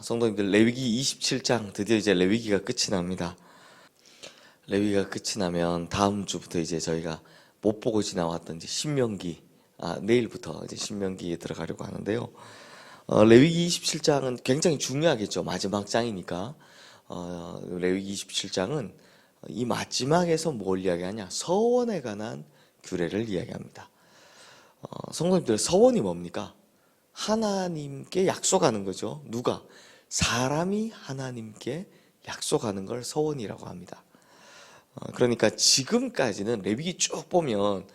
성도님들 레위기 27장 드디어 이제 레위기가 끝이 납니다. 레위기가 끝이 나면 다음 주부터 이제 저희가 못 보고 지나왔던 이제 신명기 아 내일부터 이제 신명기에 들어가려고 하는데요. 어, 레위기 27장은 굉장히 중요하겠죠. 마지막 장이니까. 어, 레위기 27장은 이 마지막에서 뭘 이야기하냐? 서원에 관한 규례를 이야기합니다. 어, 성도님들 서원이 뭡니까? 하나님께 약속하는 거죠. 누가? 사람이 하나님께 약속하는 걸 서원이라고 합니다. 어, 그러니까 지금까지는 레위기 쭉 보면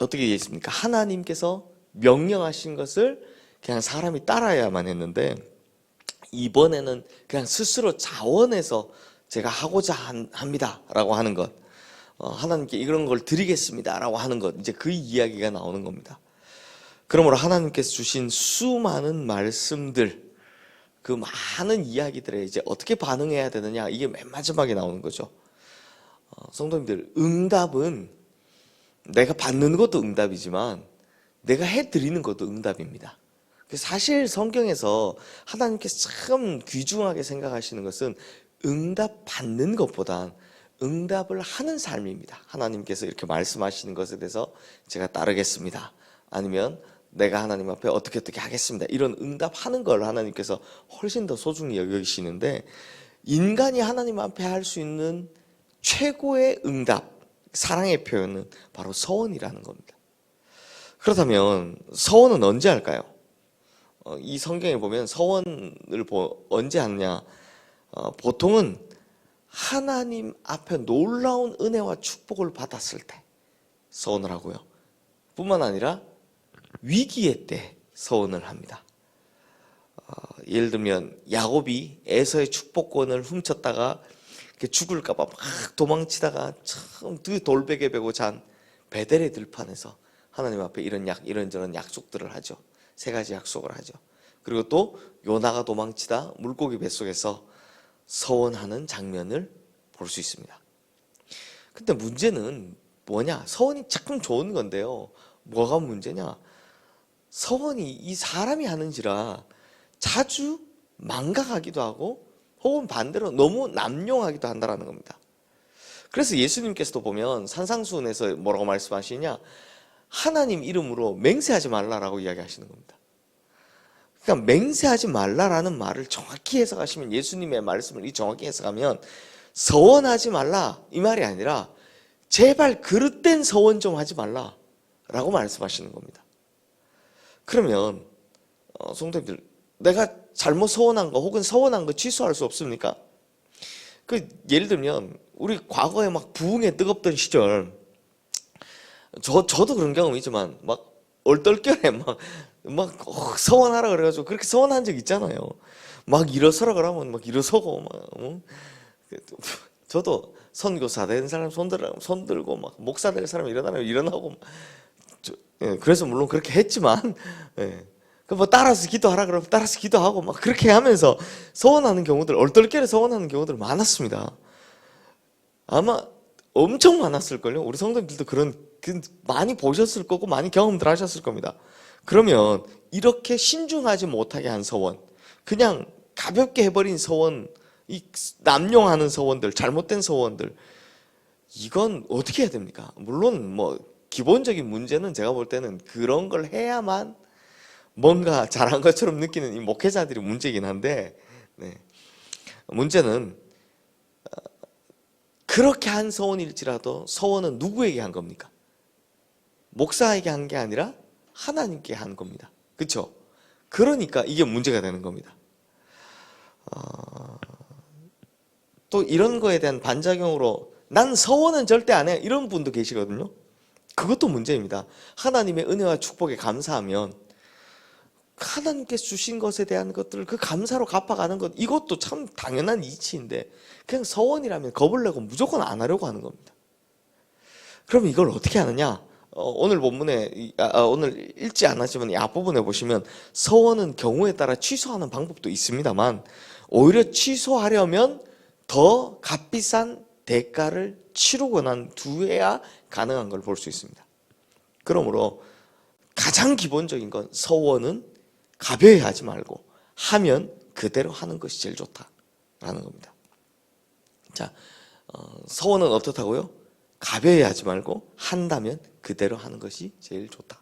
어떻게 되어 있습니까? 하나님께서 명령하신 것을 그냥 사람이 따라야만 했는데 이번에는 그냥 스스로 자원해서 제가 하고자 한- 합니다라고 하는 것, 어, 하나님께 이런 걸 드리겠습니다라고 하는 것, 이제 그 이야기가 나오는 겁니다. 그러므로 하나님께서 주신 수많은 말씀들, 그 많은 이야기들에 이제 어떻게 반응해야 되느냐, 이게 맨 마지막에 나오는 거죠. 어, 성도님들, 응답은 내가 받는 것도 응답이지만 내가 해드리는 것도 응답입니다. 그래서 사실 성경에서 하나님께서 참 귀중하게 생각하시는 것은 응답 받는 것보단 응답을 하는 삶입니다. 하나님께서 이렇게 말씀하시는 것에 대해서 제가 따르겠습니다. 아니면 내가 하나님 앞에 어떻게 어떻게 하겠습니다. 이런 응답하는 걸 하나님께서 훨씬 더 소중히 여기시는데 인간이 하나님 앞에 할 수 있는 최고의 응답, 사랑의 표현은 바로 서원이라는 겁니다. 그렇다면 서원은 언제 할까요? 어, 이 성경에 보면 서원을 보- 언제 하느냐? 어, 보통은 하나님 앞에 놀라운 은혜와 축복을 받았을 때 서원을 하고요. 뿐만 아니라 위기의 때 서원을 합니다. 어, 예를 들면 야곱이 에서의 축복권을 훔쳤다가 죽을까봐 막 도망치다가 참그 돌베개 베고 잔 베델의 들판에서 하나님 앞에 이런 약 이런저런 약속들을 하죠. 세 가지 약속을 하죠. 그리고 또 요나가 도망치다 물고기 뱃속에서 서원하는 장면을 볼 수 있습니다. 근데 문제는 뭐냐? 서원이 참 좋은 건데요. 뭐가 문제냐? 서원이 이 사람이 하는지라 자주 망각하기도 하고 혹은 반대로 너무 남용하기도 한다라는 겁니다. 그래서 예수님께서도 보면 산상수훈에서 뭐라고 말씀하시냐? 하나님 이름으로 맹세하지 말라라고 이야기하시는 겁니다. 그러니까 맹세하지 말라라는 말을 정확히 해석하시면 예수님의 말씀을 이 정확히 해석하면 서원하지 말라 이 말이 아니라 제발 그릇된 서원 좀 하지 말라라고 말씀하시는 겁니다. 그러면 어, 성도님들 내가 잘못 서원한 거 혹은 서원한 거 취소할 수 없습니까? 그 예를 들면 우리 과거에 막 부흥에 뜨겁던 시절 저 저도 그런 경험이지만 막 얼떨결에 막 막 어, 서원하라 그래가지고 그렇게 서원한 적 있잖아요. 막 일어서라 그러면 막 일어서고 막 어? 저도 선교사 된 사람 손들 손 들고 막 목사 될 사람 일어나면 일어나고 막 저, 예, 그래서 물론 그렇게 했지만 예. 그뭐 따라서 기도하라 그러면 따라서 기도하고 막 그렇게 하면서 서원하는 경우들 얼떨결에 서원하는 경우들 많았습니다. 아마 엄청 많았을걸요. 우리 성도님들도 그런 그 많이 보셨을 거고 많이 경험들 하셨을 겁니다. 그러면 이렇게 신중하지 못하게 한 서원, 그냥 가볍게 해버린 서원, 이 남용하는 서원들, 잘못된 서원들, 이건 어떻게 해야 됩니까? 물론 뭐 기본적인 문제는 제가 볼 때는 그런 걸 해야만 뭔가 잘한 것처럼 느끼는 이 목회자들이 문제긴 한데, 네. 문제는 어, 그렇게 한 서원일지라도 서원은 누구에게 한 겁니까? 목사에게 한 게 아니라 하나님께 한 겁니다. 그렇죠? 그러니까 이게 문제가 되는 겁니다. 어, 또 이런 거에 대한 반작용으로 난 서원은 절대 안 해. 이런 분도 계시거든요. 그것도 문제입니다. 하나님의 은혜와 축복에 감사하면 하나님께서 주신 것에 대한 것들을 그 감사로 갚아가는 것 이것도 참 당연한 이치인데 그냥 서원이라면 겁을 내고 무조건 안 하려고 하는 겁니다. 그럼 이걸 어떻게 하느냐? 어, 오늘 본문에 이- 아, 아, 오늘 읽지 않았지만 이 앞부분에 보시면 서원은 경우에 따라 취소하는 방법도 있습니다만 오히려 취소하려면 더 값비싼 대가를 치르고 난 뒤에야 가능한 걸 볼 수 있습니다. 그러므로 가장 기본적인 건 서원은 가벼이 하지 말고 하면 그대로 하는 것이 제일 좋다라는 겁니다. 자, 어, 서원은 어떻다고요? 가벼이 하지 말고 한다면 그대로 하는 것이 제일 좋다.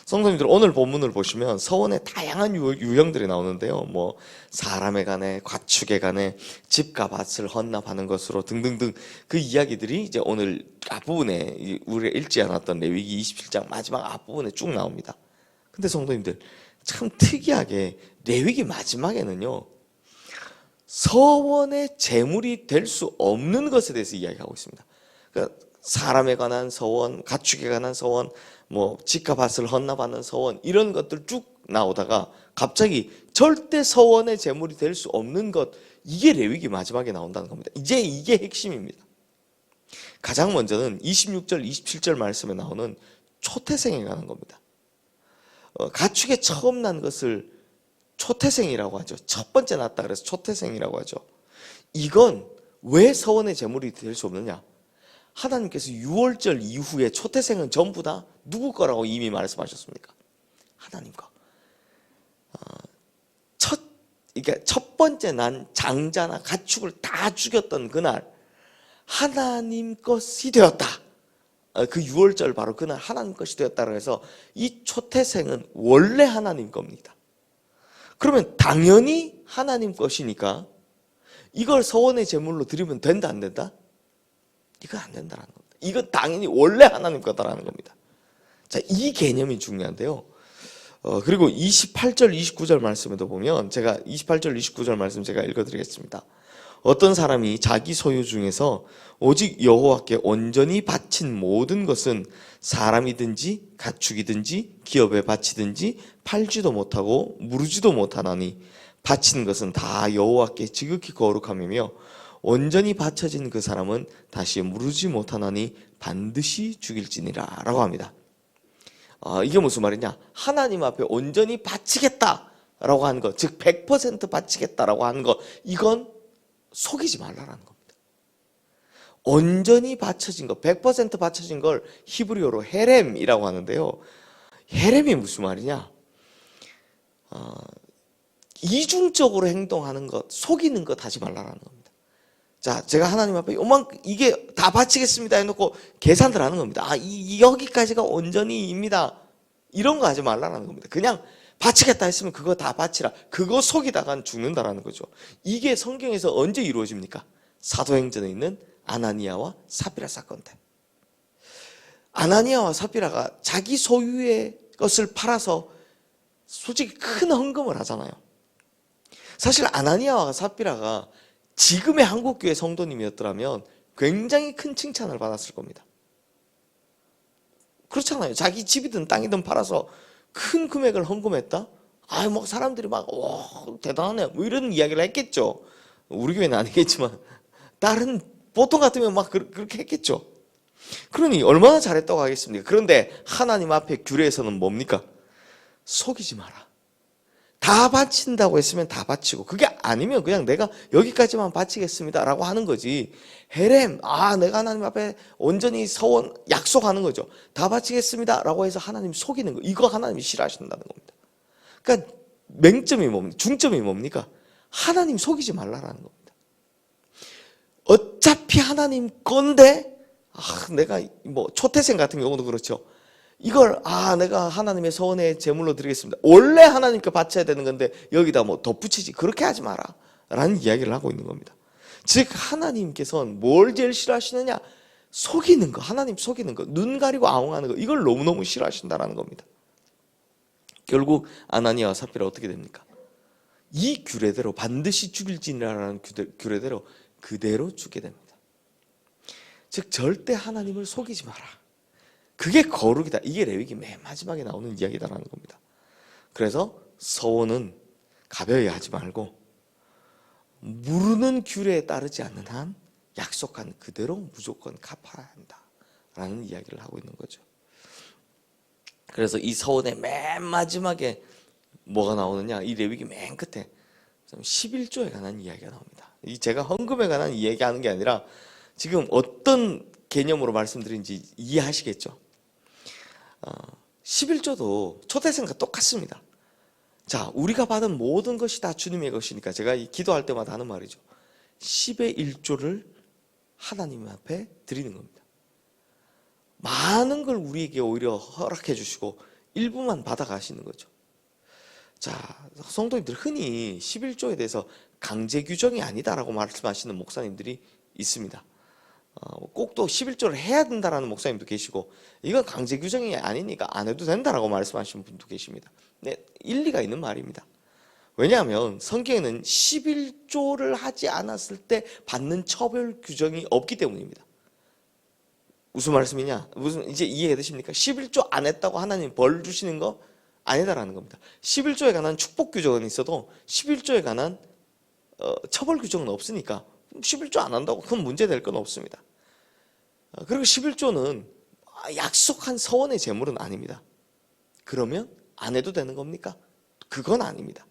아, 성도님들 오늘 본문을 보시면 서원의 다양한 유- 유형들이 나오는데요. 뭐 사람에 관해, 과축에 관해, 집과 밭을 헌납하는 것으로 등등등 그 이야기들이 이제 오늘 앞부분에 이- 우리가 읽지 않았던 레위기 27장 마지막 앞부분에 쭉 나옵니다. 근데 성도님들 참 특이하게 레위기 마지막에는요. 서원의 제물이 될 수 없는 것에 대해서 이야기하고 있습니다. 그러니까 사람에 관한 서원, 가축에 관한 서원, 뭐 집과 밭을 헌납하는 서원 이런 것들 쭉 나오다가 갑자기 절대 서원의 제물이 될 수 없는 것 이게 레위기 마지막에 나온다는 겁니다. 이제 이게 핵심입니다. 가장 먼저는 26절, 27절 말씀에 나오는 초태생에 관한 겁니다. 어, 가축에 처음 난 것을 초태생이라고 하죠. 첫 번째 났다 그래서 초태생이라고 하죠. 이건 왜 서원의 제물이 될 수 없느냐? 하나님께서 6월절 이후에 초태생은 전부 다 누구 거라고 이미 말씀하셨습니까? 하나님 거. 어, 첫, 그러니까 첫 번째 난 장자나 가축을 다 죽였던 그날 하나님 것이 되었다. 어, 그 6월절 바로 그날 하나님 것이 되었다고 해서 이 초태생은 원래 하나님 겁니다. 그러면 당연히 하나님 것이니까 이걸 서원의 제물로 드리면 된다 안 된다? 이건 안 된다라는 겁니다. 이건 당연히 원래 하나님 거다라는 겁니다. 자, 이 개념이 중요한데요. 어, 그리고 28절, 29절 말씀에도 보면 제가 28절, 29절 말씀 제가 읽어드리겠습니다. 어떤 사람이 자기 소유 중에서 오직 여호와께 온전히 바친 모든 것은 사람이든지 가축이든지 기업에 바치든지 팔지도 못하고 무르지도 못하나니 바친 것은 다 여호와께 지극히 거룩함이며 온전히 바쳐진 그 사람은 다시 무르지 못하나니 반드시 죽일지니라 라고 합니다. 아, 이게 무슨 말이냐? 하나님 앞에 온전히 바치겠다라고 하는 것, 즉 100% 바치겠다라고 하는 것, 이건 속이지 말라라는 겁니다. 온전히 바쳐진 것, 100% 바쳐진 걸 히브리어로 헤렘이라고 하는데요. 헤렘이 무슨 말이냐? 어, 이중적으로 행동하는 것, 속이는 것 하지 말라라는 겁니다. 자, 제가 하나님 앞에 요만큼 이게 다 바치겠습니다 해놓고 계산을 하는 겁니다. 아, 이, 이 여기까지가 온전히입니다. 이런 거 하지 말라는 겁니다. 그냥 바치겠다 했으면 그거 다 바치라. 그거 속이다간 죽는다라는 거죠. 이게 성경에서 언제 이루어집니까? 사도행전에 있는 아나니아와 사피라 사건 때. 아나니아와 사피라가 자기 소유의 것을 팔아서 솔직히 큰 헌금을 하잖아요. 사실 아나니아와 사피라가 지금의 한국교회 성도님이었더라면 굉장히 큰 칭찬을 받았을 겁니다. 그렇잖아요. 자기 집이든 땅이든 팔아서 큰 금액을 헌금했다? 아, 뭐 사람들이 막, 와, 대단하네. 뭐 이런 이야기를 했겠죠. 우리 교회는 아니겠지만, 다른, 보통 같으면 막 그- 그렇게 했겠죠. 그러니 얼마나 잘했다고 하겠습니까? 그런데 하나님 앞에 규례에서는 뭡니까? 속이지 마라. 다 바친다고 했으면 다 바치고 그게 아니면 그냥 내가 여기까지만 바치겠습니다라고 하는 거지. 헤렘 아 내가 하나님 앞에 온전히 서원 약속하는 거죠. 다 바치겠습니다라고 해서 하나님 속이는 거 이거 하나님이 싫어하신다는 겁니다. 그러니까 맹점이 뭡니까? 중점이 뭡니까? 하나님 속이지 말라라는 겁니다. 어차피 하나님 건데 아 내가 뭐 초태생 같은 경우도 그렇죠. 이걸 아 내가 하나님의 서원의 제물로 드리겠습니다. 원래 하나님께 바쳐야 되는 건데 여기다 뭐 덧붙이지 그렇게 하지 마라 라는 이야기를 하고 있는 겁니다. 즉 하나님께서는 뭘 제일 싫어하시느냐 속이는 거 하나님 속이는 거 눈 가리고 아웅하는 거 이걸 너무너무 싫어하신다라는 겁니다. 결국 아나니아와 사피라 어떻게 됩니까? 이 규례대로 반드시 죽일지니라는 규례- 규례대로 그대로 죽게 됩니다. 즉 절대 하나님을 속이지 마라. 그게 거룩이다. 이게 레위기 맨 마지막에 나오는 이야기다라는 겁니다. 그래서 서원은 가벼이 하지 말고 무르는 규례에 따르지 않는 한 약속한 그대로 무조건 갚아야 한다라는 이야기를 하고 있는 거죠. 그래서 이 서원의 맨 마지막에 뭐가 나오느냐? 이 레위기 맨 끝에 11조에 관한 이야기가 나옵니다. 이 제가 헌금에 관한 이야기하는 게 아니라 지금 어떤 개념으로 말씀드린지 이해하시겠죠? 어, 11조도 초대생과 똑같습니다. 자, 우리가 받은 모든 것이 다 주님의 것이니까 제가 이 기도할 때마다 하는 말이죠. 10의 1조를 하나님 앞에 드리는 겁니다. 많은 걸 우리에게 오히려 허락해 주시고 일부만 받아 가시는 거죠. 자, 성도님들 흔히 11조에 대해서 강제 규정이 아니다라고 말씀하시는 목사님들이 있습니다. 어, 꼭또 11조를 해야 된다라는 목사님도 계시고 이건 강제 규정이 아니니까 안 해도 된다라고 말씀하시는 분도 계십니다. 네, 일리가 있는 말입니다. 왜냐하면 성경에는 11조를 하지 않았을 때 받는 처벌 규정이 없기 때문입니다. 무슨 말씀이냐? 무슨 이제 이해가 되십니까? 11조 안 했다고 하나님 벌 주시는 거 아니다라는 겁니다. 11조에 관한 축복 규정은 있어도 11조에 관한 어, 처벌 규정은 없으니까 11조 안 한다고 큰 문제 될 건 없습니다. 어, 그리고 11조는 약속한 서원의 제물은 아닙니다. 그러면 안 해도 되는 겁니까? 그건 아닙니다.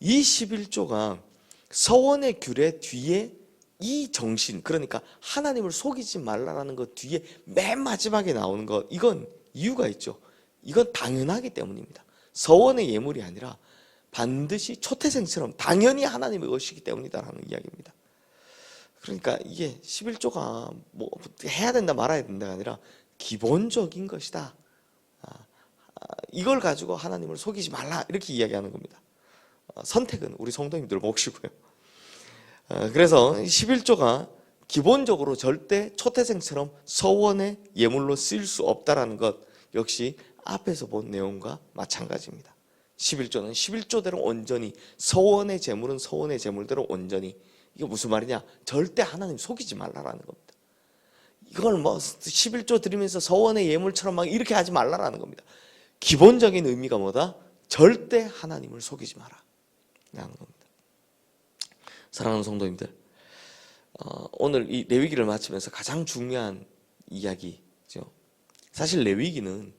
이 11조가 서원의 규례 뒤에 이 정신 그러니까 하나님을 속이지 말라라는 것 뒤에 맨 마지막에 나오는 것 이건 이유가 있죠. 이건 당연하기 때문입니다. 서원의 예물이 아니라 반드시 초태생처럼 당연히 하나님의 것이기 때문이다라는 이야기입니다. 그러니까 이게 11조가 뭐 해야 된다 말아야 된다가 아니라 기본적인 것이다. 아, 아, 이걸 가지고 하나님을 속이지 말라 이렇게 이야기하는 겁니다. 어, 선택은 우리 성도님들 몫이고요. 어, 그래서 11조가 기본적으로 절대 초태생처럼 서원의 예물로 쓰일 수 없다라는 것 역시 앞에서 본 내용과 마찬가지입니다. 11조는 11조대로 온전히 서원의 제물은 서원의 제물대로 온전히 이게 무슨 말이냐? 절대 하나님 속이지 말라라는 겁니다. 이걸 뭐 11조 드리면서 서원의 예물처럼 막 이렇게 하지 말라라는 겁니다. 기본적인 의미가 뭐다? 절대 하나님을 속이지 마라. 라는 겁니다. 사랑하는 성도님들, 어, 오늘 이 레위기를 마치면서 가장 중요한 이야기죠. 사실 레위기는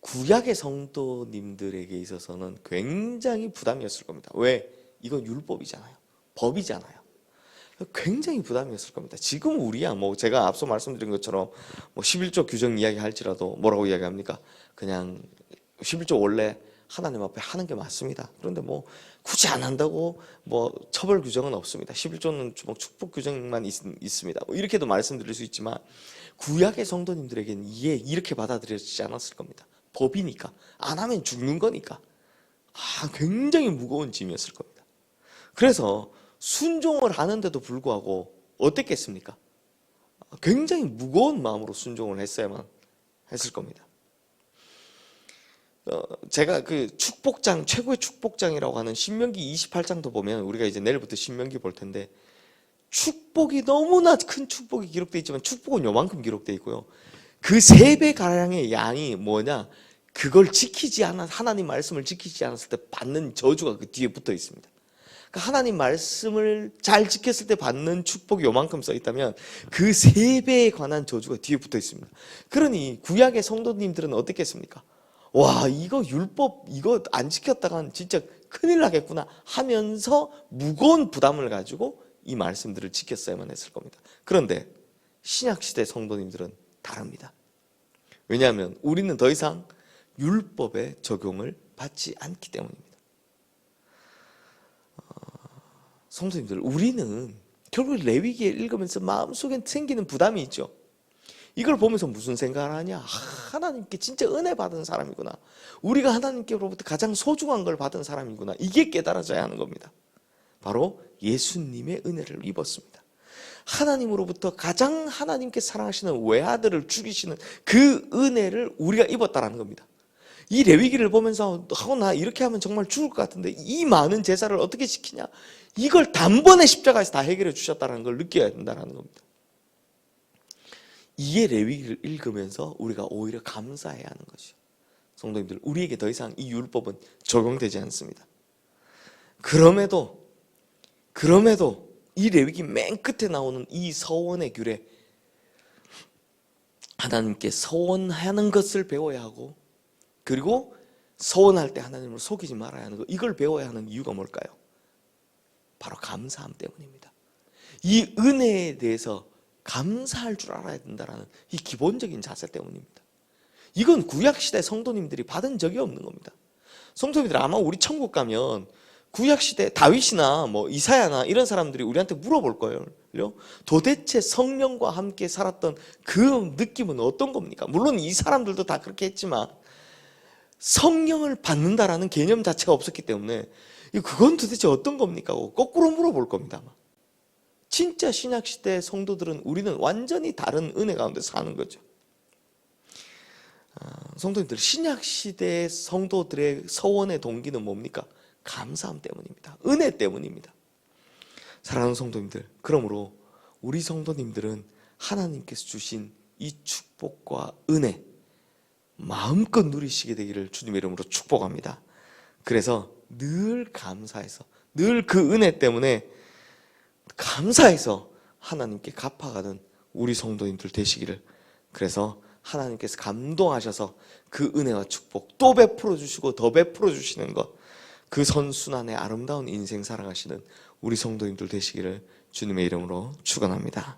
구약의 성도님들에게 있어서는 굉장히 부담이었을 겁니다. 왜? 이건 율법이잖아요. 법이잖아요. 굉장히 부담이었을 겁니다. 지금 우리야 뭐 제가 앞서 말씀드린 것처럼 뭐 11조 규정 이야기 할지라도 뭐라고 이야기합니까? 그냥 11조 원래 하나님 앞에 하는 게 맞습니다. 그런데 뭐 굳이 안 한다고 뭐 처벌 규정은 없습니다. 11조는 뭐 축복 규정만 있, 습니다 뭐 이렇게도 말씀드릴 수 있지만 구약의 성도님들에게는 이해 이렇게 받아들여지지 않았을 겁니다. 법이니까 안 하면 죽는 거니까 아, 굉장히 무거운 짐이었을 겁니다. 그래서 순종을 하는데도 불구하고 어땠겠습니까? 굉장히 무거운 마음으로 순종을 했어야만 했을 겁니다. 어, 제가 그 축복장 최고의 축복장이라고 하는 신명기 28장도 보면 우리가 이제 내일부터 신명기 볼 텐데 축복이 너무나 큰 축복이 기록되어 있지만 축복은 요만큼 기록되어 있고요. 그 세배 가량의 양이 뭐냐? 그걸 지키지 않아 하나님 말씀을 지키지 않았을 때 받는 저주가 그 뒤에 붙어 있습니다. 그러니까 하나님 말씀을 잘 지켰을 때 받는 축복이 요만큼 써 있다면 그 세 배에 관한 저주가 뒤에 붙어 있습니다. 그러니 구약의 성도님들은 어떻겠습니까? 와 이거 율법 이거 안 지켰다간 진짜 큰일 나겠구나 하면서 무거운 부담을 가지고 이 말씀들을 지켰어야만 했을 겁니다. 그런데 신약 시대 성도님들은 다릅니다. 왜냐하면 우리는 더 이상 율법의 적용을 받지 않기 때문입니다. 어, 성도님들 우리는 결국 레위기에 읽으면서 마음속에 생기는 부담이 있죠. 이걸 보면서 무슨 생각을 하냐? 아, 하나님께 진짜 은혜 받은 사람이구나. 우리가 하나님께로부터 가장 소중한 걸 받은 사람이구나. 이게 깨달아져야 하는 겁니다. 바로 예수님의 은혜를 입었습니다. 하나님으로부터 가장 하나님께 사랑하시는 외아들을 죽이시는 그 은혜를 우리가 입었다라는 겁니다. 이 레위기를 보면서 하고 나 이렇게 하면 정말 죽을 것 같은데 이 많은 제사를 어떻게 지키냐? 이걸 단번에 십자가에서 다 해결해 주셨다는 걸 느껴야 된다는 겁니다. 이게 레위기를 읽으면서 우리가 오히려 감사해야 하는 것이죠. 성도님들, 우리에게 더 이상 이 율법은 적용되지 않습니다. 그럼에도, 그럼에도 이 레위기 맨 끝에 나오는 이 서원의 규례, 하나님께 서원하는 것을 배워야 하고, 그리고 서원할 때 하나님을 속이지 말아야 하는 것, 이걸 배워야 하는 이유가 뭘까요? 바로 감사함 때문입니다. 이 은혜에 대해서 감사할 줄 알아야 된다라는 이 기본적인 자세 때문입니다. 이건 구약 시대 성도님들이 받은 적이 없는 겁니다. 성도님들 아마 우리 천국 가면 구약 시대 다윗이나 뭐 이사야나 이런 사람들이 우리한테 물어볼 거예요. 도대체 성령과 함께 살았던 그 느낌은 어떤 겁니까? 물론 이 사람들도 다 그렇게 했지만 성령을 받는다라는 개념 자체가 없었기 때문에 이 그건 도대체 어떤 겁니까? 거꾸로 물어볼 겁니다. 진짜 신약 시대 성도들은 우리는 완전히 다른 은혜 가운데 사는 거죠. 아, 성도님들 신약 시대 성도들의 서원의 동기는 뭡니까? 감사함 때문입니다. 은혜 때문입니다. 사랑하는 성도님들, 그러므로 우리 성도님들은 하나님께서 주신 이 축복과 은혜 마음껏 누리시게 되기를 주님의 이름으로 축복합니다. 그래서 늘 감사해서 늘 그 은혜 때문에 감사해서 하나님께 갚아가는 우리 성도님들 되시기를 그래서 하나님께서 감동하셔서 그 은혜와 축복 또 베풀어 주시고 더 베풀어 주시는 것 그 선순환의 아름다운 인생 살아가시는 우리 성도님들 되시기를 주님의 이름으로 축원합니다.